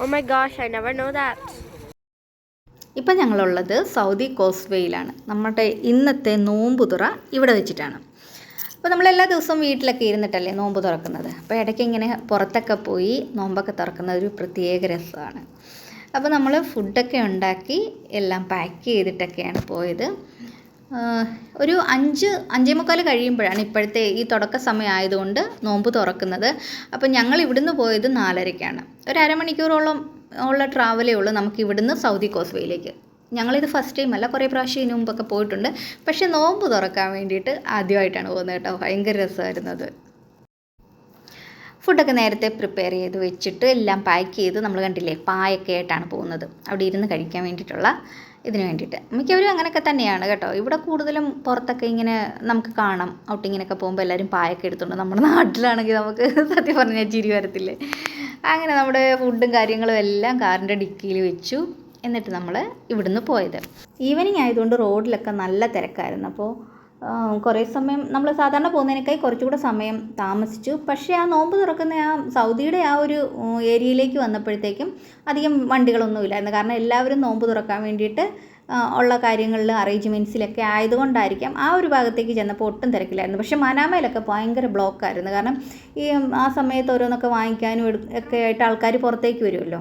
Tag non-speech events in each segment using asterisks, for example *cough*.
Oh my gosh I never know that ഇപ്പം ഞങ്ങളുള്ളത് Saudi കോസ്വേയിലാണ്. നമ്മുടെ ഇന്നത്തെ നോമ്പുതുറ ഇവിടെ വെച്ചിട്ടാണ്. അപ്പോൾ നമ്മൾ എല്ലാ ദിവസവും വീട്ടിലൊക്കെ ഇരുന്നിട്ടല്ലേ നോമ്പ് തുറക്കുന്നത്? അപ്പോൾ ഇടയ്ക്ക് ഇങ്ങനെ പുറത്തൊക്കെ പോയി നോമ്പൊക്കെ തുറക്കുന്ന ഒരു പ്രത്യേക രസമാണ്. അപ്പോൾ നമ്മൾ ഫുഡൊക്കെ ഉണ്ടാക്കി എല്ലാം പാക്ക് ചെയ്തിട്ടൊക്കെയാണ് പോയത്. ഒരു അഞ്ച് അഞ്ചേ മുക്കാൽ കഴിയുമ്പോഴാണ് ഇപ്പോഴത്തെ ഈ തുടക്ക സമയം ആയതുകൊണ്ട് നോമ്പ് തുറക്കുന്നത്. അപ്പോൾ ഞങ്ങൾ ഇവിടുന്ന് പോയത് നാലരയ്ക്കാണ് ഒരു അരമണിക്കൂറോളം ഉള്ള ട്രാവലേ ഉള്ളൂ നമുക്ക് ഇവിടുന്ന് സൗദി കോസ്വേയിലേക്ക്. ഞങ്ങളിത് ഫസ്റ്റ് ടൈം അല്ല കുറേ പ്രാവശ്യം ഇതിനു മുമ്പൊക്കെ പോയിട്ടുണ്ട്. പക്ഷേ നോമ്പ് തുറക്കാൻ വേണ്ടിയിട്ട് ആദ്യമായിട്ടാണ് പോകുന്നത് കേട്ടോ. ഭയങ്കര രസമായിരുന്നു അത്. ഫുഡൊക്കെ നേരത്തെ പ്രിപ്പയർ ചെയ്ത് വെച്ചിട്ട് എല്ലാം പാക്ക് ചെയ്ത് നമ്മൾ കണ്ടില്ലേ പായൊക്കെ ആയിട്ടാണ് പോകുന്നത്. അവിടെ ഇരുന്ന് കഴിക്കാൻ വേണ്ടിയിട്ടുള്ള ഇതിന് വേണ്ടിയിട്ട്. മിക്കവരും അങ്ങനെയൊക്കെ തന്നെയാണ് കേട്ടോ. ഇവിടെ കൂടുതലും പുറത്തൊക്കെ ഇങ്ങനെ നമുക്ക് കാണാം. ഔട്ടിങ്ങിനൊക്കെ പോകുമ്പോൾ എല്ലാവരും പായൊക്കെ എടുത്തുകൊണ്ട് നമ്മുടെ നാട്ടിലാണെങ്കിൽ നമുക്ക് *laughs* സത്യം പറഞ്ഞാൽ ചിരി വരത്തില്ലേ? അങ്ങനെ നമ്മുടെ ഫുഡും കാര്യങ്ങളും എല്ലാം കാറിന്റെ ഡിക്കിയിൽ വെച്ചു. എന്നിട്ട് നമ്മൾ ഇവിടുന്ന് പോയത്. ഈവനിങ് ആയതുകൊണ്ട് റോഡിലൊക്കെ നല്ല തിരക്കായിരുന്നു. അപ്പോൾ കുറേ സമയം നമ്മൾ സാധാരണ പോകുന്നതിനേക്കായി കുറച്ചുകൂടെ സമയം താമസിച്ചു. പക്ഷേ ആ നോമ്പ് തുറക്കുന്ന ആ സൗദിയുടെ ആ ഒരു ഏരിയയിലേക്ക് വന്നപ്പോഴത്തേക്കും അധികം വണ്ടികളൊന്നും ഇല്ലായിരുന്നു. കാരണം എല്ലാവരും നോമ്പ് തുറക്കാൻ വേണ്ടിയിട്ട് ഉള്ള കാര്യങ്ങളിൽ അറേഞ്ച്മെന്റ്സിലൊക്കെ ആയതുകൊണ്ടായിരിക്കാം ആ ഒരു ഭാഗത്തേക്ക് ചെന്നപ്പോൾ ഒട്ടും തിരക്കില്ലായിരുന്നു. പക്ഷേ മനാമയിലൊക്കെ ഭയങ്കര ബ്ലോക്കായിരുന്നു. കാരണം ഈ ആ സമയത്ത് ഓരോന്നൊക്കെ വാങ്ങിക്കാനും ഒക്കെ ആയിട്ട് ആൾക്കാർ പുറത്തേക്ക് വരുമല്ലോ.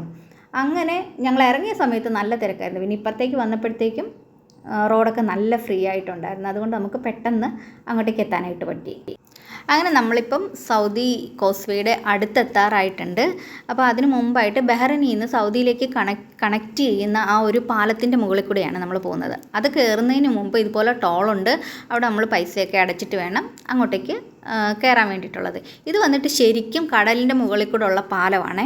അങ്ങനെ ഞങ്ങൾ ഇറങ്ങിയ സമയത്ത് നല്ല തിരക്കായിരുന്നു. പിന്നെ ഇപ്പുറത്തേക്ക് വന്നപ്പോഴത്തേക്കും റോഡൊക്കെ നല്ല ഫ്രീ ആയിട്ടുണ്ടായിരുന്നു. അതുകൊണ്ട് നമുക്ക് പെട്ടെന്ന് അങ്ങോട്ടേക്ക് എത്താനായിട്ട് പറ്റി. അങ്ങനെ നമ്മളിപ്പം സൗദി കോസ്വേയുടെ അടുത്തെത്താറായിട്ടുണ്ട്. അപ്പോൾ അതിന് മുമ്പായിട്ട് ബഹ്റനിൽ നിന്ന് സൗദിയിലേക്ക് കണക്ട് കണക്ട് ചെയ്യുന്ന ആ ഒരു പാലത്തിന്റെ മുകളിൽ കൂടെയാണ് നമ്മൾ പോകുന്നത്. അത് കയറുന്നതിന് മുമ്പ് ഇതുപോലെ ടോളുണ്ട് അവിടെ നമ്മൾ പൈസയൊക്കെ അടച്ചിട്ട് വേണം അങ്ങോട്ടേക്ക് കയറാൻ വേണ്ടിയിട്ടുള്ളത്. ഇത് വന്നിട്ട് ശരിക്കും കടലിന്റെ മുകളിൽ കൂടെ ഉള്ള പാലമാണ്.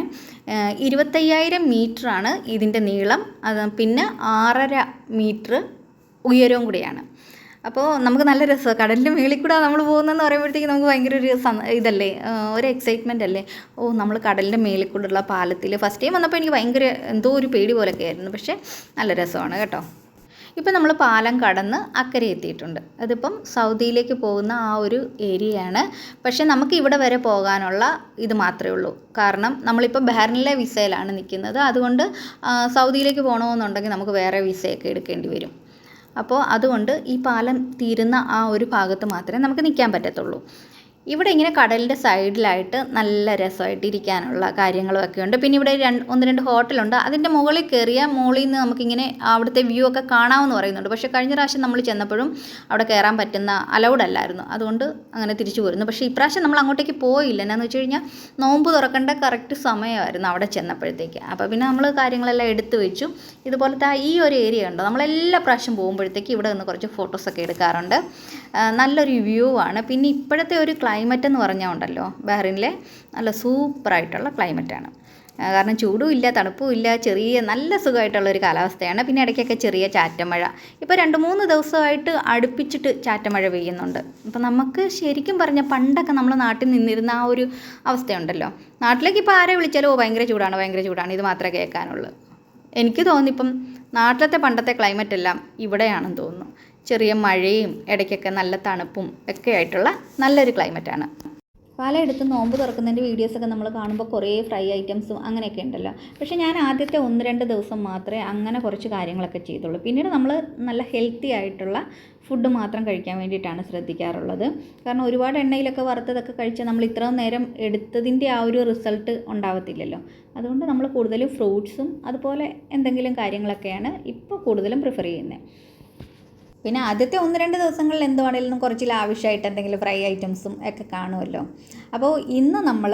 ഇരുപത്തയ്യായിരം മീറ്ററാണ് ഇതിന്റെ നീളം. അത് പിന്നെ ആറര മീറ്റർ ഉയരവും കൂടിയാണ്. അപ്പോൾ നമുക്ക് നല്ല രസമാണ് കടലിന്റെ മേളിൽ കൂടെ നമ്മൾ പോകുന്നതെന്ന് പറയുമ്പോഴത്തേക്ക് നമുക്ക് ഭയങ്കര ഒരു ഇതല്ലേ ഒരു എക്സൈറ്റ്മെന്റ് അല്ലേ? ഓ നമ്മൾ കടലിന്റെ മേളിൽ ഉള്ള പാലത്തിൽ ഫസ്റ്റ് ടൈം വന്നപ്പോൾ എനിക്ക് ഭയങ്കര എന്തോ ഒരു പേടി പോലൊക്കെ ആയിരുന്നു. പക്ഷേ നല്ല രസമാണ് കേട്ടോ. ഇപ്പം നമ്മൾ പാലം കടന്ന് അക്കരെ എത്തിയിട്ടുണ്ട്. അതിപ്പം സൗദിയിലേക്ക് പോകുന്ന ആ ഒരു ഏരിയയാണ്. പക്ഷേ നമുക്ക് ഇവിടെ വരെ പോകാനുള്ള ഇത് മാത്രമേ ഉള്ളൂ. കാരണം നമ്മളിപ്പോൾ ബഹ്റിനിലെ വിസയിലാണ് നിൽക്കുന്നത് അതുകൊണ്ട് സൗദിയിലേക്ക് പോകണമെന്നുണ്ടെങ്കിൽ നമുക്ക് വേറെ വിസയൊക്കെ എടുക്കേണ്ടി വരും. അപ്പോൾ അതുകൊണ്ട് ഈ പാലം തീരുന്ന ആ ഒരു ഭാഗത്ത് മാത്രമേ നമുക്ക് നിൽക്കാൻ പറ്റത്തുള്ളൂ. ഇവിടെ ഇങ്ങനെ കടലിന്റെ സൈഡിലായിട്ട് നല്ല രസമായിട്ട് ഇരിക്കാനുള്ള കാര്യങ്ങളൊക്കെ ഉണ്ട്. പിന്നെ ഇവിടെ രണ്ട് ഒന്ന് രണ്ട് ഹോട്ടലുണ്ട്. അതിന്റെ മുകളിൽ കയറിയ മുകളിൽ നിന്ന് നമുക്കിങ്ങനെ അവിടുത്തെ വ്യൂ ഒക്കെ കാണാമെന്ന് പറയുന്നുണ്ട്. പക്ഷേ കഴിഞ്ഞ പ്രാവശ്യം നമ്മൾ ചെന്നപ്പോഴും അവിടെ കയറാൻ പറ്റുന്ന അലൗഡ് അല്ലായിരുന്നു. അതുകൊണ്ട് അങ്ങനെ തിരിച്ചു പോരുന്നു. പക്ഷേ ഇപ്രാവശ്യം നമ്മൾ അങ്ങോട്ടേക്ക് പോയില്ല. എന്നാന്ന് വെച്ച് കഴിഞ്ഞാൽ നോമ്പ് തുറക്കേണ്ട കറക്റ്റ് സമയമായിരുന്നു അവിടെ ചെന്നപ്പോഴത്തേക്ക്. അപ്പോൾ പിന്നെ നമ്മൾ കാര്യങ്ങളെല്ലാം എടുത്തു വെച്ചു. ഇതുപോലത്തെ ഈ ഒരു ഏരിയ ഉണ്ടോ? നമ്മളെല്ലാ പ്രാവശ്യം പോകുമ്പോഴത്തേക്ക് ഇവിടെ നിന്ന് കുറച്ച് ഫോട്ടോസൊക്കെ എടുക്കാറുണ്ട്. നല്ലൊരു വ്യൂ ആണ്. പിന്നെ ഇപ്പോഴത്തെ ഒരു ക്ലൈമറ്റ് എന്ന് പറഞ്ഞാൽ ഉണ്ടല്ലോ ബഹ്റിനിലെ നല്ല സൂപ്പറായിട്ടുള്ള ക്ലൈമറ്റാണ് കാരണം ചൂടും ഇല്ല തണുപ്പും ഇല്ല ചെറിയ നല്ല സുഖമായിട്ടുള്ള ഒരു കാലാവസ്ഥയാണ്. പിന്നെ ഇടയ്ക്കൊക്കെ ചെറിയ ചാറ്റമഴ. ഇപ്പോൾ രണ്ട് മൂന്ന് ദിവസമായിട്ട് അടുപ്പിച്ചിട്ട് ചാറ്റമഴ പെയ്യുന്നുണ്ട്. അപ്പോൾ നമുക്ക് ശരിക്കും പറഞ്ഞാൽ പണ്ടൊക്കെ നമ്മൾ നാട്ടിൽ നിന്നിരുന്ന ആ ഒരു അവസ്ഥയുണ്ടല്ലോ. നാട്ടിലേക്ക് ഇപ്പോൾ ആരെ വിളിച്ചാലോ ഭയങ്കര ചൂടാണ് ഭയങ്കര ചൂടാണ് ഇത് മാത്രമേ കേൾക്കാനുള്ളൂ. എനിക്ക് തോന്നിപ്പം നാട്ടിലത്തെ പണ്ടത്തെ ക്ലൈമറ്റ് എല്ലാം ഇവിടെയാണെന്ന് തോന്നുന്നു. ചെറിയ മഴയും ഇടയ്ക്കൊക്കെ നല്ല തണുപ്പും ഒക്കെ ആയിട്ടുള്ള നല്ലൊരു ക്ലൈമറ്റാണ് പലയിടത്തും നോമ്പ് തുറക്കുന്നതിന്റെ വീഡിയോസൊക്കെ നമ്മൾ കാണുമ്പോൾ കുറേ ഫ്രൈ ഐറ്റംസും അങ്ങനെയൊക്കെ ഉണ്ടല്ലോ. പക്ഷേ ഞാൻ ആദ്യത്തെ ഒന്ന് രണ്ട് ദിവസം മാത്രമേ അങ്ങനെ കുറച്ച് കാര്യങ്ങളൊക്കെ ചെയ്തുള്ളൂ. പിന്നീട് നമ്മൾ നല്ല ഹെൽത്തി ആയിട്ടുള്ള ഫുഡ് മാത്രം കഴിക്കാൻ വേണ്ടിയിട്ടാണ് ശ്രദ്ധിക്കാറുള്ളത്. കാരണം ഒരുപാട് എണ്ണയിലൊക്കെ വറുത്തതൊക്കെ കഴിച്ചാൽ നമ്മൾ ഇത്രയും നേരം എടുത്തതിന്റെ ആ ഒരു റിസൾട്ട് ഉണ്ടാവത്തില്ലല്ലോ. അതുകൊണ്ട് നമ്മൾ കൂടുതലും ഫ്രൂട്ട്സും അതുപോലെ എന്തെങ്കിലും കാര്യങ്ങളൊക്കെയാണ് ഇപ്പോൾ കൂടുതലും പ്രിഫർ ചെയ്യുന്നത്. പിന്നെ ആദ്യത്തെ ഒന്ന് രണ്ട് ദിവസങ്ങളിൽ എന്തുവാണേലും കുറച്ച് ലാവിഷായിട്ട് എന്തെങ്കിലും ഫ്രൈ ഐറ്റംസും ഒക്കെ കാണുമല്ലോ. അപ്പോൾ ഇന്ന് നമ്മൾ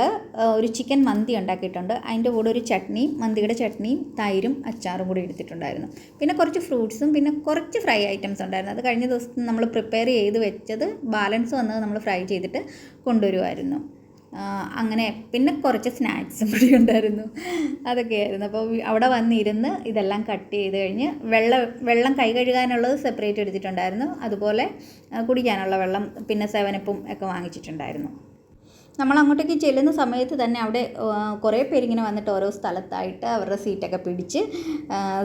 ഒരു ചിക്കൻ മന്തി ഉണ്ടാക്കിയിട്ടുണ്ട്. അതിന്റെ കൂടെ ഒരു ചട്നിയും മന്തിയുടെ ചട്നിയും തൈരും അച്ചാറും കൂടി എടുത്തിട്ടുണ്ടായിരുന്നു. പിന്നെ കുറച്ച് ഫ്രൂട്ട്സും പിന്നെ കുറച്ച് ഫ്രൈ ഐറ്റംസ് ഉണ്ടായിരുന്നു. അത് കഴിഞ്ഞ ദിവസം നമ്മൾ പ്രിപ്പയർ ചെയ്ത് വെച്ചത് ബാലൻസ് വന്നത് നമ്മൾ ഫ്രൈ ചെയ്തിട്ട് കൊണ്ടുവരുമായിരുന്നു അങ്ങനെ പിന്നെ കുറച്ച് സ്നാക്സും കൂടി ഉണ്ടായിരുന്നു. അതൊക്കെയായിരുന്നു. അപ്പോൾ അവിടെ വന്നിരുന്ന് ഇതെല്ലാം കട്ട് ചെയ്ത് കഴിഞ്ഞ് വെള്ളം വെള്ളം കൈ കഴുകാനുള്ളത് സെപ്പറേറ്റ് എടുത്തിട്ടുണ്ടായിരുന്നു. അതുപോലെ കുടിക്കാനുള്ള വെള്ളം പിന്നെ സെവനപ്പും ഒക്കെ വാങ്ങിച്ചിട്ടുണ്ടായിരുന്നു. നമ്മൾ അങ്ങോട്ടേക്ക് ചെല്ലുന്ന സമയത്ത് തന്നെ അവിടെ കുറേ പേരിങ്ങനെ വന്നിട്ട് ഓരോ സ്ഥലത്തായിട്ട് അവരുടെ സീറ്റൊക്കെ പിടിച്ച്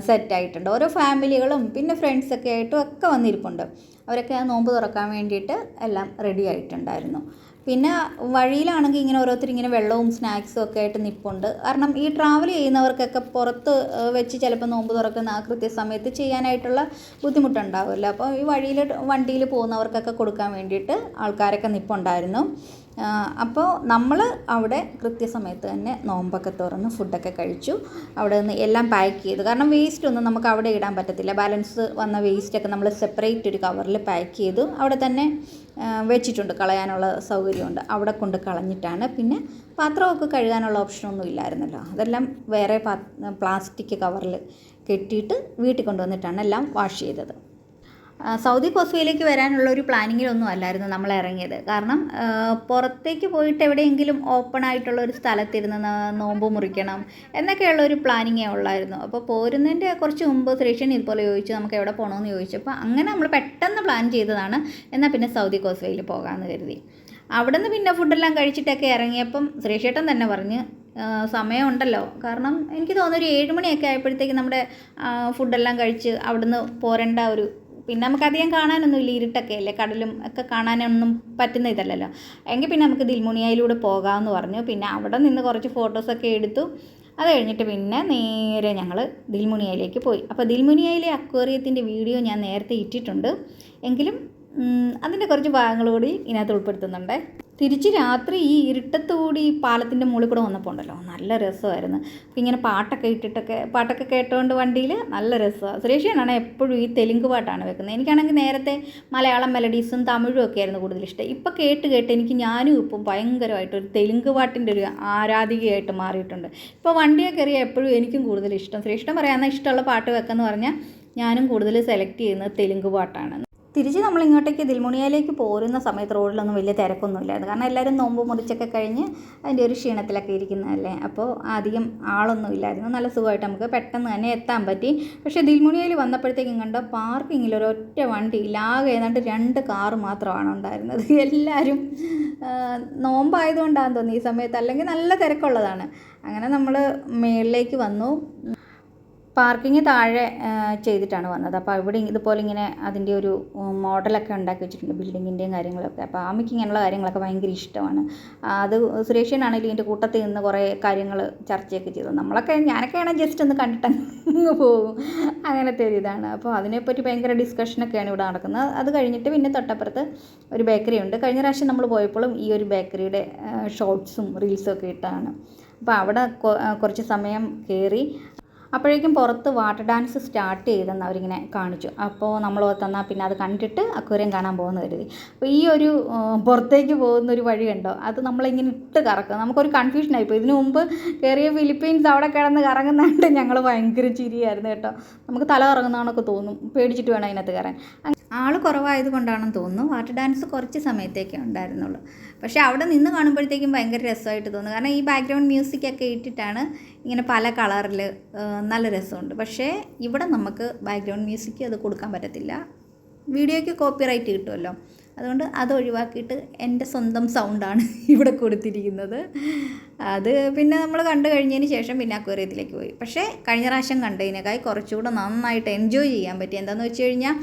സെറ്റായിട്ടുണ്ട് ഓരോ ഫാമിലികളും പിന്നെ ഫ്രണ്ട്സൊക്കെ ആയിട്ടും ഒക്കെ വന്നിരിപ്പുണ്ട്. അവരൊക്കെ ആ നോമ്പ് തുറക്കാൻ വേണ്ടിയിട്ട് എല്ലാം റെഡി ആയിട്ടുണ്ടായിരുന്നു. പിന്നെ വഴിയിലാണെങ്കിൽ ഇങ്ങനെ ഓരോരുത്തർ ഇങ്ങനെ വെള്ളവും സ്നാക്സും ഒക്കെ ആയിട്ട് നിൽപ്പുണ്ട് കാരണം ഈ ട്രാവൽ ചെയ്യുന്നവർക്കൊക്കെ പുറത്ത് വെച്ച് ചിലപ്പോൾ നോമ്പ് തുറക്കുന്ന ആ കൃത്യസമയത്ത് ചെയ്യാനായിട്ടുള്ള ബുദ്ധിമുട്ടുണ്ടാവുമല്ലോ. അപ്പോൾ ഈ വഴിയിൽ വണ്ടിയിൽ പോകുന്നവർക്കൊക്കെ കൊടുക്കാൻ വേണ്ടിയിട്ട് ആൾക്കാരൊക്കെ നിൽപ്പുണ്ടായിരുന്നു അപ്പോൾ നമ്മൾ അവിടെ കൃത്യസമയത്ത് തന്നെ നോമ്പൊക്കെ തുറന്ന് ഫുഡൊക്കെ കഴിച്ചു. അവിടെ നിന്ന് എല്ലാം പാക്ക് ചെയ്തു. കാരണം വേസ്റ്റ് ഒന്നും നമുക്ക് അവിടെ ഇടാൻ പറ്റത്തില്ല. ബാലൻസ് വന്ന വേസ്റ്റൊക്കെ നമ്മൾ സെപ്പറേറ്റ് ഒരു കവറിൽ പാക്ക് ചെയ്തു. അവിടെ തന്നെ വെച്ചിട്ടുണ്ട്. കളയാനുള്ള സൗകര്യമുണ്ട്. അവിടെ കൊണ്ട് കളഞ്ഞിട്ടാണ്. പിന്നെ പാത്രമൊക്കെ കഴുകാനുള്ള ഓപ്ഷനൊന്നും ഇല്ലായിരുന്നല്ലോ. അതെല്ലാം വേറെ പ്ലാസ്റ്റിക് കവറിൽ കെട്ടിയിട്ട് വീട്ടിൽ കൊണ്ടുവന്നിട്ടാണ് എല്ലാം വാഷ് ചെയ്തത്. സൗദി കോസ്വയിലേക്ക് വരാനുള്ള ഒരു പ്ലാനിങ്ങിലൊന്നും അല്ലായിരുന്നു നമ്മൾ ഇറങ്ങിയത്. കാരണം പുറത്തേക്ക് പോയിട്ട് എവിടെയെങ്കിലും ഓപ്പൺ ആയിട്ടുള്ള ഒരു സ്ഥലത്തിരുന്ന് നോമ്പ് മുറിക്കണം എന്നൊക്കെയുള്ള ഒരു പ്ലാനിങ്ങേ ഉള്ളായിരുന്നു. അപ്പോൾ പോരുന്നതിന്റെ കുറച്ച് മുമ്പ് ശ്രീഷൻ ഇതുപോലെ ചോദിച്ചു നമുക്ക് എവിടെ പോകണമെന്ന് ചോദിച്ചപ്പോൾ അങ്ങനെ നമ്മൾ പെട്ടെന്ന് പ്ലാൻ ചെയ്തതാണ്. എന്നാൽ പിന്നെ സൗദി കോസ്വയിൽ പോകാമെന്ന് കരുതി. അവിടെ നിന്ന് പിന്നെ ഫുഡെല്ലാം കഴിച്ചിട്ടൊക്കെ ഇറങ്ങിയപ്പം ശ്രീഷേട്ടൻ തന്നെ പറഞ്ഞ് സമയമുണ്ടല്ലോ. കാരണം എനിക്ക് തോന്നുന്നു ഒരു ഏഴ് മണിയൊക്കെ ആയപ്പോഴത്തേക്ക് നമ്മുടെ ഫുഡെല്ലാം കഴിച്ച് അവിടുന്ന് പോരേണ്ട ഒരു പിന്നെ നമുക്ക് അധികം കാണാനൊന്നും ഇല്ല ഇരുട്ടൊക്കെ അല്ലേ കടലും ഒക്കെ കാണാനൊന്നും പറ്റുന്ന ഇതല്ലല്ലോ. എങ്കിൽ പിന്നെ നമുക്ക് ദിൽമുണിയയിലൂടെ പോകാമെന്ന് പറഞ്ഞു. പിന്നെ അവിടെ നിന്ന് കുറച്ച് ഫോട്ടോസൊക്കെ എടുത്തു. അത് കഴിഞ്ഞിട്ട് പിന്നെ നേരെ ഞങ്ങൾ ദിൽമുണിയയിലേക്ക് പോയി. അപ്പോൾ ദിൽമുണിയയിലെ അക്വേറിയത്തിന്റെ വീഡിയോ ഞാൻ നേരത്തെ ഇട്ടിട്ടുണ്ട്. എങ്കിലും അതിന്റെ കുറച്ച് ഭാഗങ്ങളോട് ഇതിനകത്ത് ഉൾപ്പെടുത്തുന്നുണ്ട്. തിരിച്ച് രാത്രി ഈ ഇരുട്ടത്തുകൂടി ഈ പാലത്തിന്റെ മുകളിൽ കൂടെ വന്നപ്പോൾ ഉണ്ടല്ലോ നല്ല രസമായിരുന്നു. ഇങ്ങനെ പാട്ടൊക്കെ ഇട്ടിട്ടൊക്കെ പാട്ടൊക്കെ കേട്ടുകൊണ്ട് വണ്ടിയിൽ നല്ല രസമാണ് സുരേഷനാണ് എപ്പോഴും ഈ തെലുങ്ക് പാട്ടാണ് വെക്കുന്നത്. എനിക്കാണെങ്കിൽ നേരത്തെ മലയാളം മെലഡീസും തമിഴും ഒക്കെ ആയിരുന്നു കൂടുതൽ ഇഷ്ടം. ഇപ്പോൾ കേട്ട് കേട്ട് എനിക്ക് ഞാനും ഇപ്പം ഭയങ്കരമായിട്ട് ഒരു തെലുങ്ക് പാട്ടിന്റെ ഒരു ആരാധികയായിട്ട് മാറിയിട്ടുണ്ട്. ഇപ്പോൾ വണ്ടിയൊക്കെ കയറിയാൽ എപ്പോഴും എനിക്കും കൂടുതൽ ഇഷ്ടം. ശ്രേഷ്ഠം പറയാമെന്നാൽ ഇഷ്ടമുള്ള പാട്ട് വെക്കെന്ന് പറഞ്ഞാൽ ഞാനും കൂടുതൽ സെലക്ട് ചെയ്യുന്നത് തെലുങ്ക് പാട്ടാണ്. തിരിച്ച് നമ്മൾ ഇങ്ങോട്ടേക്ക് ദിൽമുണിയയിലേക്ക് പോരുന്ന സമയത്ത് റോഡിലൊന്നും വലിയ തിരക്കൊന്നുമില്ലായിരുന്നു. കാരണം എല്ലാവരും നോമ്പ് മുറിച്ചൊക്കെ കഴിഞ്ഞ് അതിന്റെ ഒരു ക്ഷീണത്തിലൊക്കെ ഇരിക്കുന്നതല്ലേ? അപ്പോൾ അധികം ആളൊന്നും ഇല്ലായിരുന്നു. നല്ല സുഖമായിട്ട് നമുക്ക് പെട്ടെന്ന് തന്നെ എത്താൻ പറ്റി. പക്ഷേ ദിൽമുണിയയിൽ വന്നപ്പോഴത്തേക്കും കണ്ട പാർക്കിങ്ങിൽ ഒറ്റ വണ്ടി ലാഗ് ഏതാണ്ട് രണ്ട് കാറ് മാത്രമാണ് ഉണ്ടായിരുന്നത്. *laughs* എല്ലാവരും നോമ്പായതുകൊണ്ടാണെന്ന് തോന്നുന്നു ഈ സമയത്ത്. അല്ലെങ്കിൽ നല്ല തിരക്കുള്ളതാണ്. അങ്ങനെ നമ്മൾ മേളിലേക്ക് വന്നു. പാർക്കിങ് താഴെ ചെയ്തിട്ടാണ് വന്നത്. അപ്പോൾ ഇവിടെ ഇതുപോലെ ഇങ്ങനെ അതിന്റെ ഒരു മോഡലൊക്കെ ഉണ്ടാക്കി വെച്ചിട്ടുണ്ട് ബിൽഡിങ്ങിന്റെയും കാര്യങ്ങളൊക്കെ. അപ്പോൾ ആമിക്ക് ഇങ്ങനെയുള്ള കാര്യങ്ങളൊക്കെ ഭയങ്കര ഇഷ്ടമാണ്. അത് സുരേഷനാണെങ്കിലും ഇതിന്റെ കൂട്ടത്തിൽ നിന്ന് കുറേ കാര്യങ്ങൾ ചർച്ചയൊക്കെ ചെയ്തു. നമ്മളൊക്കെ ഞാനൊക്കെ ആണെങ്കിൽ ജസ്റ്റ് ഒന്ന് കണ്ടിട്ട് അങ്ങ് പോകും. അങ്ങനത്തെ ഒരു ഇതാണ്. അപ്പോൾ അതിനെപ്പറ്റി ഭയങ്കര ഡിസ്കഷനൊക്കെയാണ് ഇവിടെ നടക്കുന്നത്. അത് കഴിഞ്ഞിട്ട് പിന്നെ തൊട്ടപ്പുറത്ത് ഒരു ബേക്കറി ഉണ്ട്. കഴിഞ്ഞ പ്രാവശ്യം നമ്മൾ പോയപ്പോഴും ഈ ഒരു ബേക്കറിയുടെ ഷോർട്ട്സും റീൽസും ഒക്കെ ഇട്ടാണ്. അപ്പോൾ അവിടെ കുറച്ച് സമയം കയറി അപ്പോഴേക്കും പുറത്ത് വാട്ടർ ഡാൻസ് സ്റ്റാർട്ട് ചെയ്തെന്ന് അവരിങ്ങനെ കാണിച്ചു. അപ്പോൾ നമ്മൾ തന്നാൽ പിന്നെ അത് കണ്ടിട്ട് അക്വേറിയം കാണാൻ പോകുന്ന കരുതി. അപ്പോൾ ഈ ഒരു പുറത്തേക്ക് പോകുന്ന ഒരു വഴി കണ്ടോ? അത് നമ്മളിങ്ങനെ ഇട്ട് കറക്കും. നമുക്കൊരു കൺഫ്യൂഷൻ ആയിപ്പോയി ഇതിനു മുമ്പ് കയറിയ ഫിലിപ്പീൻസ് അവിടെ കിടന്ന് കറങ്ങുന്നതുകൊണ്ട് ഞങ്ങൾ ഭയങ്കര ചിരിയായിരുന്നു കേട്ടോ. നമുക്ക് തല കറങ്ങുന്നതാണൊക്കെ തോന്നും. പേടിച്ചിട്ട് വേണം അതിനകത്ത് കയറാൻ. ആൾ കുറവായത് കൊണ്ടാണെന്ന് തോന്നുന്നു. വാട്ടർ ഡാൻസ് കുറച്ച് സമയത്തേക്കേ ഉണ്ടായിരുന്നുള്ളൂ. പക്ഷേ അവിടെ നിന്ന് കാണുമ്പോഴത്തേക്കും ഭയങ്കര രസമായിട്ട് തോന്നുന്നു. കാരണം ഈ ബാക്ക്ഗ്രൗണ്ട് മ്യൂസിക് ഒക്കെ ഇട്ടിട്ടാണ് ഇങ്ങനെ പല കളറിൽ നല്ല രസമുണ്ട്. പക്ഷേ ഇവിടെ നമുക്ക് ബാക്ക്ഗ്രൗണ്ട് മ്യൂസിക് അത് കൊടുക്കാൻ പറ്റത്തില്ല. വീഡിയോയ്ക്ക് കോപ്പിറൈറ്റ് കിട്ടുമല്ലോ. അതുകൊണ്ട് അത് ഒഴിവാക്കിയിട്ട് എന്റെ സ്വന്തം സൗണ്ടാണ് *laughs* ഇവിടെ കൊടുത്തിരിക്കുന്നത്. അത് പിന്നെ നമ്മൾ കണ്ടു കഴിഞ്ഞതിന് ശേഷം പിന്നെ അക്വേറിയത്തിലേക്ക് പോയി. പക്ഷേ കഴിഞ്ഞ പ്രാവശ്യം കണ്ടതിനേക്കായി കുറച്ചുകൂടെ നന്നായിട്ട് എൻജോയ് ചെയ്യാൻ പറ്റി. എന്താണെന്ന് വെച്ച് കഴിഞ്ഞാൽ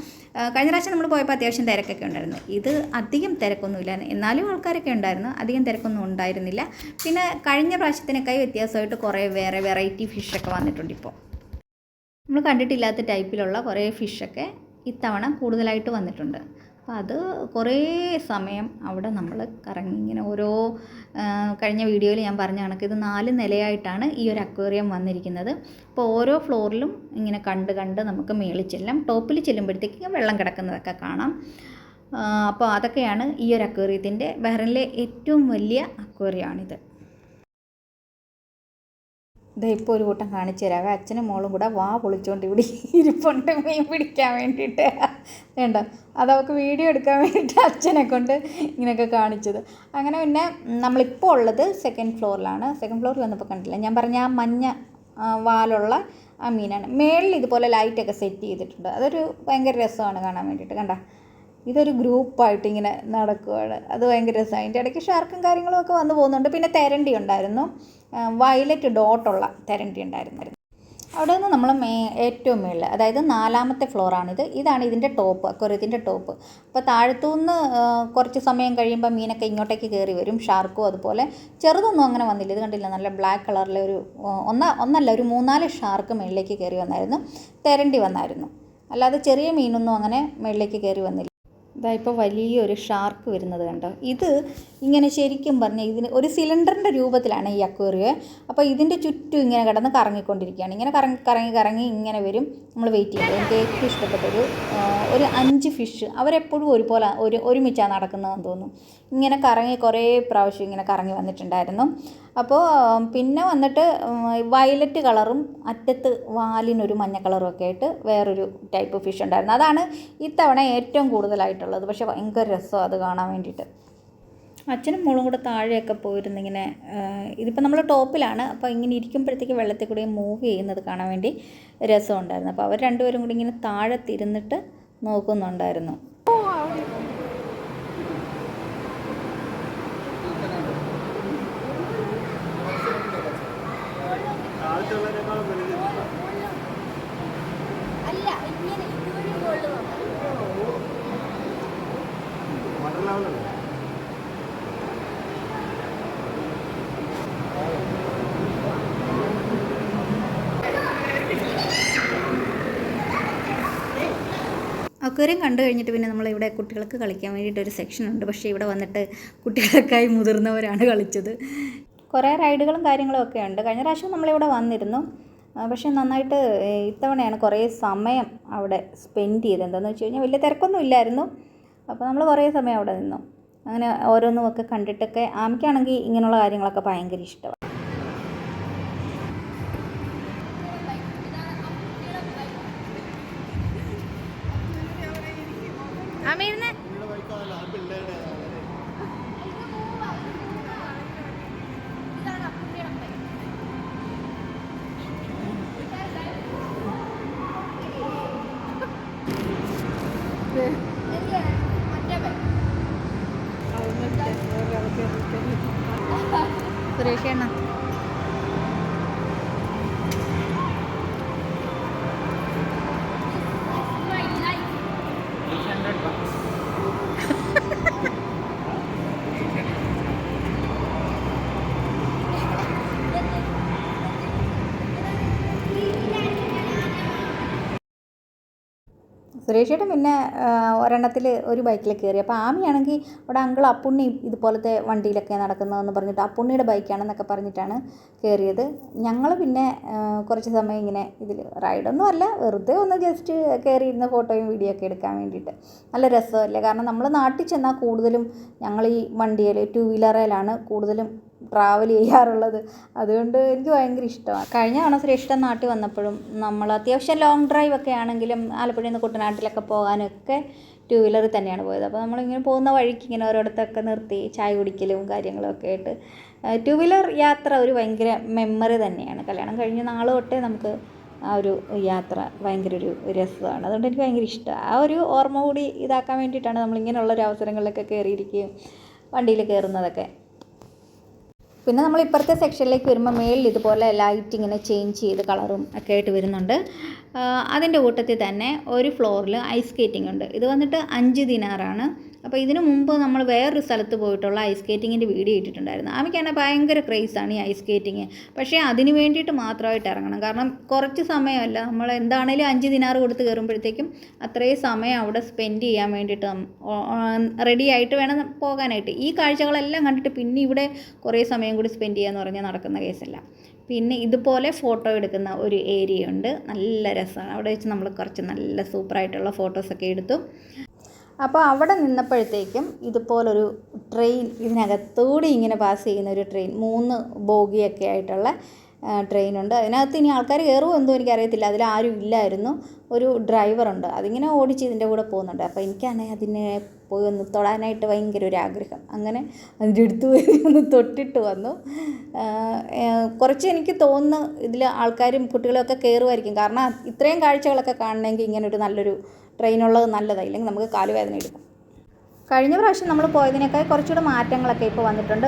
കഴിഞ്ഞ പ്രാവശ്യം നമ്മൾ പോയപ്പോൾ അത്യാവശ്യം തിരക്കൊക്കെ ഉണ്ടായിരുന്നു. ഇത് അധികം തിരക്കൊന്നുമില്ലായിരുന്നു എന്നാലും ആൾക്കാരൊക്കെ ഉണ്ടായിരുന്നു. അധികം തിരക്കൊന്നും ഉണ്ടായിരുന്നില്ല. പിന്നെ കഴിഞ്ഞ പ്രാവശ്യത്തിനേക്കായി വ്യത്യാസമായിട്ട് കുറേ വേറെ വെറൈറ്റി ഫിഷൊക്കെ വന്നിട്ടുണ്ട് ഇപ്പോൾ. നമ്മൾ കണ്ടിട്ടില്ലാത്ത ടൈപ്പിലുള്ള കുറേ ഫിഷൊക്കെ ഇത്തവണ കൂടുതലായിട്ട് വന്നിട്ടുണ്ട്. അപ്പോൾ അത് കുറേ സമയം അവിടെ നമ്മൾ കറങ്ങി ഇങ്ങനെ ഓരോ കഴിഞ്ഞ വീഡിയോയിൽ ഞാൻ പറഞ്ഞ കണക്ക് ഇത് നാല് നിലയായിട്ടാണ് ഈ ഒരു അക്വേറിയം വന്നിരിക്കുന്നത്. അപ്പോൾ ഓരോ ഫ്ലോറിലും ഇങ്ങനെ കണ്ട് കണ്ട് നമുക്ക് മേളിൽ ചെല്ലാം ടോപ്പിൽ ചെല്ലുമ്പോഴത്തേക്കും വെള്ളം കിടക്കുന്നതൊക്കെ കാണാം. അപ്പോൾ അതൊക്കെയാണ് ഈ ഒരു അക്വേറിയത്തിന്റെ ബഹ്റിനിലെ ഏറ്റവും വലിയ അക്വേറിയമാണിത്. ഇത് ഇപ്പോൾ ഒരു കൂട്ടം കാണിച്ചു തരാവേ അച്ഛനും മോളും കൂടെ വാ പൊളിച്ചുകൊണ്ട് ഇവിടെ ഇരിപ്പുണ്ട്. മീൻ പിടിക്കാൻ വേണ്ടിയിട്ട്. വേണ്ട. അതവൾക്ക് വീഡിയോ എടുക്കാൻ വേണ്ടിയിട്ട് അച്ഛനെ കൊണ്ട് ഇങ്ങനെയൊക്കെ കാണിച്ചത്. അങ്ങനെ പിന്നെ നമ്മളിപ്പോൾ ഉള്ളത് സെക്കൻഡ് ഫ്ലോറിലാണ് സെക്കൻഡ് ഫ്ലോറിൽ വന്നപ്പോൾ കണ്ടില്ല? ഞാൻ പറഞ്ഞ ആ മഞ്ഞ വാലുള്ള ആ മീനാണ്. മേളിൽ ഇതുപോലെ ലൈറ്റൊക്കെ സെറ്റ് ചെയ്തിട്ടുണ്ട്. അതൊരു ഭയങ്കര രസമാണ് കാണാൻ വേണ്ടിയിട്ട്. കണ്ട? ഇതൊരു ഗ്രൂപ്പായിട്ട് ഇങ്ങനെ നടക്കുകയാണ് അത് ഭയങ്കര രസമാണ് അതിന്റെ ഇടയ്ക്ക് ഷാർക്കും കാര്യങ്ങളും ഒക്കെ വന്നു പോകുന്നുണ്ട്. പിന്നെ തെരണ്ടി ഉണ്ടായിരുന്നു. വയലറ്റ് ഡോട്ടുള്ള തെരണ്ടി ഉണ്ടായിരുന്നു അവിടെ നിന്ന് നമ്മൾ മേ ഏറ്റവും മുകളിൽ അതായത് നാലാമത്തെ ഫ്ലോറാണിത്. ഇതാണ് ഇതിന്റെ ടോപ്പ് അക്വരത്തിന്റെ ടോപ്പ്. അപ്പോൾ താഴത്തുനിന്ന് കുറച്ച് സമയം കഴിയുമ്പോൾ മീനൊക്കെ ഇങ്ങോട്ടേക്ക് കയറി വരും. ഷാർക്കും അതുപോലെ. ചെറുതൊന്നും അങ്ങനെ വന്നില്ല. ഇത് കണ്ടില്ല? നല്ല ബ്ലാക്ക് കളറിലെ ഒരു ഒന്ന ഒന്നല്ല ഒരു മൂന്നാൽ ഷാർക്ക് മുകളിലേക്ക് കയറി വന്നായിരുന്നു. തെരണ്ടി വന്നായിരുന്നു. അല്ലാതെ ചെറിയ മീനൊന്നും അങ്ങനെ മുകളിലേക്ക് കയറി വന്നില്ല. ഇതാ ഇപ്പോൾ വലിയൊരു ഷാർക്ക് വരുന്നത് കണ്ടോ? ഇത് ഇങ്ങനെ ശരിക്കും പറഞ്ഞാൽ ഇതിന് ഒരു സിലിണ്ടറിന്റെ രൂപത്തിലാണ് ഈ അക്വേറിയം. അപ്പോൾ ഇതിന്റെ ചുറ്റും ഇങ്ങനെ കിടന്ന് കറങ്ങിക്കൊണ്ടിരിക്കുകയാണ്. ഇങ്ങനെ കറങ്ങി കറങ്ങി കറങ്ങി ഇങ്ങനെ വരും. നമ്മൾ വെയിറ്റ് ചെയ്യും എനിക്ക് ഏറ്റവും ഇഷ്ടപ്പെട്ടൊരു ഒരു അഞ്ച് ഫിഷ് അവരെപ്പോഴും ഒരുപോലെ ഒരു ഒരുമിച്ചാണ് നടക്കുന്നതെന്ന് തോന്നുന്നു. ഇങ്ങനെ കറങ്ങി കുറേ പ്രാവശ്യം ഇങ്ങനെ കറങ്ങി വന്നിട്ടുണ്ടായിരുന്നു. അപ്പോൾ പിന്നെ വന്നിട്ട് വയലറ്റ് കളറും അറ്റത്ത് വാലിനൊരു മഞ്ഞ കളറും ഒക്കെ ആയിട്ട് വേറൊരു ടൈപ്പ് ഫിഷ് ഉണ്ടായിരുന്നു. അതാണ് ഇത്തവണ ഏറ്റവും കൂടുതലായിട്ടുള്ളത്. പക്ഷേ ഭയങ്കര രസം അത് കാണാൻ വേണ്ടിയിട്ട്. അച്ഛനും മോളും കൂടെ താഴെയൊക്കെ പോയിരുന്നു ഇങ്ങനെ ഇതിപ്പോൾ നമ്മൾ ടോപ്പിലാണ്. അപ്പോൾ ഇങ്ങനെ ഇരിക്കുമ്പോഴത്തേക്ക് വെള്ളത്തിൽ കൂടി മൂവ് ചെയ്യുന്നത് കാണാൻ വേണ്ടി രസമുണ്ടായിരുന്നു. അപ്പോൾ അവർ രണ്ടുപേരും കൂടി ഇങ്ങനെ താഴെ തിരുന്നിട്ട് നോക്കുന്നുണ്ടായിരുന്നു. അല്ല ഇങ്ങനെ ഇതുവഴി മുകളിൽ വന്നു അക്വേറിയം കണ്ടു കഴിഞ്ഞിട്ട് പിന്നെ നമ്മളിവിടെ കുട്ടികൾക്ക് കളിക്കാൻ വേണ്ടിയിട്ട് ഒരു സെക്ഷൻ ഉണ്ട്. പക്ഷേ ഇവിടെ വന്നിട്ട് കുട്ടികൾക്കായി മുതിർന്നവരാണ് കളിച്ചത്. കുറേ റൈഡുകളും കാര്യങ്ങളും ഒക്കെ ഉണ്ട്. കഴിഞ്ഞ പ്രാവശ്യം നമ്മളിവിടെ വന്നിരുന്നു. പക്ഷേ നന്നായിട്ട് ഇത്തവണയാണ് കുറേ സമയം അവിടെ സ്പെൻഡ് ചെയ്തത്. എന്താണെന്ന് വെച്ച് കഴിഞ്ഞാൽ വലിയ തിരക്കൊന്നും ഇല്ലായിരുന്നു. അപ്പോൾ നമ്മൾ കുറേ സമയം അവിടെ നിന്നു. അങ്ങനെ ഓരോന്നും ഒക്കെ കണ്ടിട്ടൊക്കെ ആമിക്കാണെങ്കിൽ ഇങ്ങനെയുള്ള കാര്യങ്ങളൊക്കെ ഭയങ്കര ഇഷ്ടമാണ്. അമീറിന് സുരേഷ് സുരേഷ് ചേട്ടൻ പിന്നെ ഒരെണ്ണത്തിൽ ഒരു ബൈക്കിൽ കയറി അപ്പോൾ ആമിയാണെങ്കിൽ അവിടെ അങ്കിൾ അപ്പുണ്ണി ഇതുപോലത്തെ വണ്ടിയിലൊക്കെ നടക്കുന്നതെന്ന് പറഞ്ഞിട്ട് അപ്പുണ്ണിയുടെ ബൈക്കാണെന്നൊക്കെ പറഞ്ഞിട്ടാണ് കയറിയത് ഞങ്ങൾ പിന്നെ കുറച്ച് സമയം ഇങ്ങനെ ഇതിൽ റൈഡൊന്നും അല്ല വെറുതെ ഒന്ന് ജസ്റ്റ് കയറിയിരുന്ന ഫോട്ടോയും വീഡിയോ ഒക്കെ എടുക്കാൻ വേണ്ടിയിട്ട്. നല്ല രസമല്ലേ? കാരണം നമ്മൾ നാട്ടിൽ ചെന്നാൽ കൂടുതലും ഞങ്ങൾ ഈ വണ്ടിയിൽ ടു വീലറിലാണ് കൂടുതലും ട്രാവൽ ചെയ്യാറുള്ളത്. അതുകൊണ്ട് എനിക്ക് ഭയങ്കര ഇഷ്ടമാണ്. കഴിഞ്ഞ തവണ ശ്രേഷ്ഠ നാട്ടിൽ വന്നപ്പോഴും നമ്മൾ അത്യാവശ്യം ലോങ് ഡ്രൈവ് ഒക്കെ ആണെങ്കിലും ആലപ്പുഴയിൽ നിന്ന് കുട്ടനാട്ടിലൊക്കെ പോകാനൊക്കെ ടു വീലറിൽ തന്നെയാണ് പോയത്. അപ്പോൾ നമ്മളിങ്ങനെ പോകുന്ന വഴിക്ക് ഇങ്ങനെ ഓരോടത്തൊക്കെ നിർത്തി ചായ കുടിക്കലും കാര്യങ്ങളും ഒക്കെ ആയിട്ട് ടു വീലർ യാത്ര ഒരു ഭയങ്കര മെമ്മറി തന്നെയാണ്. കല്യാണം കഴിഞ്ഞ നാൾ തൊട്ടേ നമുക്ക് ആ ഒരു യാത്ര ഭയങ്കര ഒരു രസമാണ്. അതുകൊണ്ട് എനിക്ക് ഭയങ്കര ഇഷ്ടമാണ് ആ ഒരു ഓർമ്മ കൂടി ഇതാക്കാൻ വേണ്ടിയിട്ടാണ് നമ്മളിങ്ങനെയുള്ള ഒരു അവസരങ്ങളിലൊക്കെ കയറിയിരിക്കുകയും വണ്ടിയിൽ കയറുന്നതൊക്കെ. പിന്നെ നമ്മൾ ഇപ്പുറത്തെ സെക്ഷനിലേക്ക് വരുമ്പോൾ മേളിൽ ഇതുപോലെ ലൈറ്റ് ഇങ്ങനെ ചേഞ്ച് ചെയ്ത് കളറും ഒക്കെ ആയിട്ട് വരുന്നുണ്ട്. അതിന്റെ കൂട്ടത്തിൽ തന്നെ ഒരു ഫ്ലോറിൽ ഐസ് സ്കേറ്റിംഗ് ഉണ്ട്. ഇത് വന്നിട്ട് അഞ്ച് ദിനാറാണ് അപ്പോൾ ഇതിനു മുമ്പ് നമ്മൾ വേറൊരു സ്ഥലത്ത് പോയിട്ടുള്ള ഐസ് സ്കേറ്റിങ്ങിന്റെ വീഡിയോ ഇട്ടിട്ടുണ്ടായിരുന്നു. അവയ്ക്കാണെങ്കിൽ ഭയങ്കര ക്രേസാണ് ഈ ഐസ് സ്കേറ്റിങ് പക്ഷേ അതിന് വേണ്ടിയിട്ട് മാത്രമായിട്ട് ഇറങ്ങണം. കാരണം കുറച്ച് സമയമല്ല. നമ്മൾ എന്താണേലും അഞ്ച് ദിനാറ് കൊടുത്ത് കയറുമ്പോഴത്തേക്കും അത്രയും സമയം അവിടെ സ്പെൻഡ് ചെയ്യാൻ വേണ്ടിയിട്ട് റെഡി ആയിട്ട് വേണം പോകാനായിട്ട്. ഈ കാഴ്ചകളെല്ലാം കണ്ടിട്ട് പിന്നെ ഇവിടെ കുറേ സമയം കൂടി സ്പെൻഡ് ചെയ്യാന്ന് പറഞ്ഞാൽ നടക്കുന്ന കേസല്ല പിന്നെ ഇതുപോലെ ഫോട്ടോ എടുക്കുന്ന ഒരു ഏരിയ ഉണ്ട്. നല്ല രസമാണ് അവിടെ വെച്ച് നമ്മൾ കുറച്ച് നല്ല സൂപ്പറായിട്ടുള്ള ഫോട്ടോസൊക്കെ എടുത്തു. അപ്പോൾ അവിടെ നിന്നപ്പോഴത്തേക്കും ഇതുപോലൊരു ട്രെയിൻ ഇതിനകത്തൂടി ഇങ്ങനെ പാസ് ചെയ്യുന്ന ഒരു ട്രെയിൻ മൂന്ന് ബോഗിയൊക്കെ ആയിട്ടുള്ള ട്രെയിനുണ്ട് അതിനകത്ത് ഇനി ആൾക്കാർ കയറുമോ എന്തോ എനിക്കറിയത്തില്ല. അതിൽ ആരും ഇല്ലായിരുന്നു. ഒരു ഡ്രൈവറുണ്ട് അതിങ്ങനെ ഓടിച്ച് ഇതിന്റെ കൂടെ പോകുന്നുണ്ട്. അപ്പോൾ എനിക്കാണെങ്കിൽ അതിനെ പോയി ഒന്ന് തൊടാനായിട്ട് ഭയങ്കര ഒരു ആഗ്രഹം. അങ്ങനെ അതിന്റെ അടുത്ത് പോയി ഒന്ന് തൊട്ടിട്ട് വന്നു. കുറച്ച് എനിക്ക് തോന്നുന്നു ഇതിൽ ആൾക്കാരും കുട്ടികളൊക്കെ കയറുമായിരിക്കും കാരണം ഇത്രയും കാഴ്ചകളൊക്കെ കാണണമെങ്കിൽ ഇങ്ങനൊരു നല്ലൊരു ട്രെയിനുള്ളത് നല്ലതാണ് ഇല്ലെങ്കിൽ നമുക്ക് കാലുവേദന എടുക്കും. കഴിഞ്ഞ പ്രാവശ്യം നമ്മൾ പോയതിനേക്കാൾ കുറച്ചുകൂടെ മാറ്റങ്ങളൊക്കെ ഇപ്പോൾ വന്നിട്ടുണ്ട്.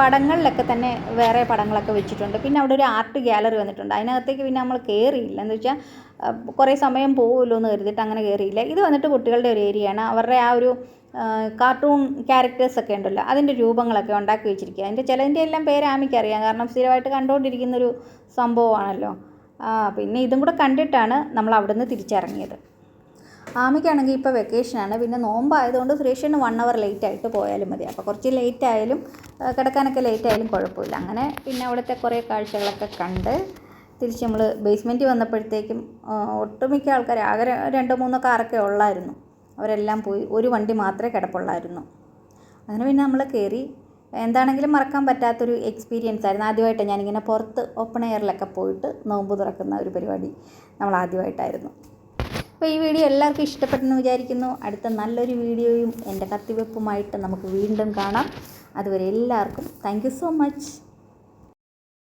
പടങ്ങളിലൊക്കെ തന്നെ വേറെ പടങ്ങളൊക്കെ വെച്ചിട്ടുണ്ട്. പിന്നെ അവിടെ ഒരു ആർട്ട് ഗ്യാലറി വന്നിട്ടുണ്ട്. അതിനകത്തേക്ക് പിന്നെ നമ്മൾ കയറിയില്ല. എന്ന് വെച്ചാൽ കുറേ സമയം പോകുമല്ലോ എന്ന് കരുതിയിട്ട് അങ്ങനെ കയറിയില്ല. ഇത് വന്നിട്ട് കുട്ടികളുടെ ഒരു ഏരിയയാണ്. അവരുടെ ആ ഒരു കാർട്ടൂൺ ക്യാരക്ടേഴ്സൊക്കെ ഉണ്ടല്ലോ അതിന്റെ രൂപങ്ങളൊക്കെ ഉണ്ടാക്കി വെച്ചിരിക്കുക. അതിന്റെ ചിലതിന്റെ എല്ലാം പേര് ആമിക്ക് അറിയാം. കാരണം സ്ഥിരമായിട്ട് കണ്ടുകൊണ്ടിരിക്കുന്നൊരു സംഭവമാണല്ലോ. പിന്നെ ഇതും കൂടെ കണ്ടിട്ടാണ് നമ്മൾ അവിടുന്ന് തിരിച്ചിറങ്ങിയത്. ആമയ്ക്കാണെങ്കിൽ ഇപ്പോൾ വെക്കേഷനാണ് പിന്നെ നോമ്പായതുകൊണ്ട് സുരേഷിന് വൺ അവർ ലേറ്റ് ആയിട്ട് പോയാലും മതി. അപ്പോൾ കുറച്ച് ലേറ്റ് ആയാലും കിടക്കാനൊക്കെ ലേറ്റ് ആയാലും കുഴപ്പമില്ല. അങ്ങനെ പിന്നെ അവിടുത്തെ കുറേ കാഴ്ചകളൊക്കെ കണ്ട് തിരിച്ച് നമ്മൾ ബേസ്മെന്റിൽ വന്നപ്പോഴത്തേക്കും ഒട്ടുമിക്ക ആൾക്കാർ ആകെ രണ്ടോ മൂന്നോ കാറൊക്കെ ഉള്ളായിരുന്നു. അവരെല്ലാം പോയി ഒരു വണ്ടി മാത്രമേ കിടപ്പുള്ളായിരുന്നു. അങ്ങനെ പിന്നെ നമ്മൾ കയറി എന്താണെങ്കിലും മറക്കാൻ പറ്റാത്തൊരു എക്സ്പീരിയൻസ് ആയിരുന്നു. ആദ്യമായിട്ട് ഞാനിങ്ങനെ പുറത്ത് ഓപ്പൺ എയറിലൊക്കെ പോയിട്ട് നോമ്പ് തുറക്കുന്ന ഒരു പരിപാടി നമ്മൾ ആദ്യമായിട്ടായിരുന്നു അപ്പോൾ ഈ വീഡിയോ എല്ലാവർക്കും ഇഷ്ടപ്പെട്ടെന്ന് വിചാരിക്കുന്നു. അടുത്ത നല്ലൊരു വീഡിയോയും എന്റെ കത്തിവെപ്പുമായിട്ട് നമുക്ക് വീണ്ടും കാണാം. അതുവരെ എല്ലാവർക്കും താങ്ക് സോ മച്ച്